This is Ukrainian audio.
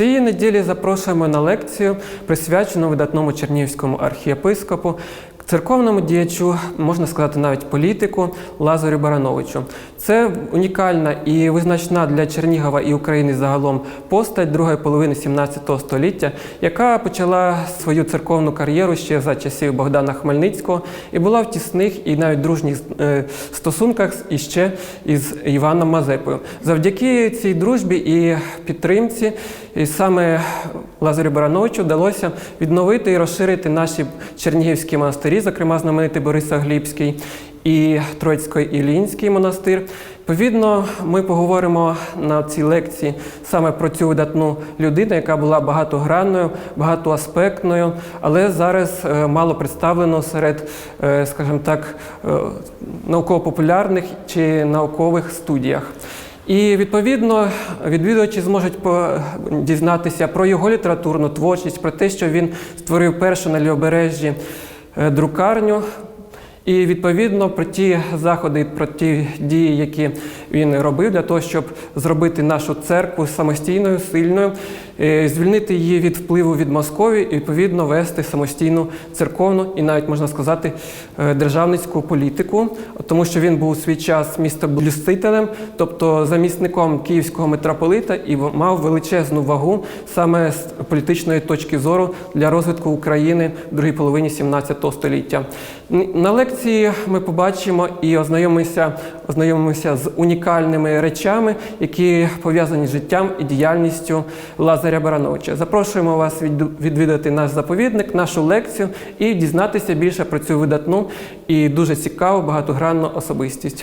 Цієї неділі запрошуємо на лекцію, присвячену видатному чернігівському архієпископу, церковному діячу, можна сказати, навіть політику Лазарю Барановичу. Це унікальна і визначна для Чернігова і України загалом постать другої половини 17 століття, яка почала свою церковну кар'єру ще за часів Богдана Хмельницького і була в тісних і навіть дружніх е, стосунках іще із Іваном Мазепою. Завдяки цій дружбі і підтримці, і саме Лазарю Барановичу вдалося відновити і розширити наші чернігівські монастирі, зокрема знаменитий Борисоглібський і Троїцько-Ілінський монастир. Відповідно, ми поговоримо на цій лекції саме про цю видатну людину, яка була багатогранною, багатоаспектною, але зараз е, мало представлено серед, е, скажімо так, е, науково-популярних чи наукових студіях. І відповідно відвідувачі зможуть дізнатися про його літературну творчість, про те, що він створив першу на лівобережжі друкарню. І відповідно про ті заходи, про ті дії, які він робив для того, щоб зробити нашу церкву самостійною, сильною, е, звільнити її від впливу від Московії і відповідно вести самостійну церковну і навіть можна сказати е, державницьку політику, тому що він був у свій час містоблюстителем, тобто замісником київського митрополита, і мав величезну вагу саме з політичної точки зору для розвитку України в другій половині 17 століття. На лекції ми побачимо і ознайомимося, ознайомимося з унікальними речами, які пов'язані з життям і діяльністю Лазаря Барановича. Запрошуємо вас відвідати наш заповідник, нашу лекцію і дізнатися більше про цю видатну і дуже цікаву багатогранну особистість.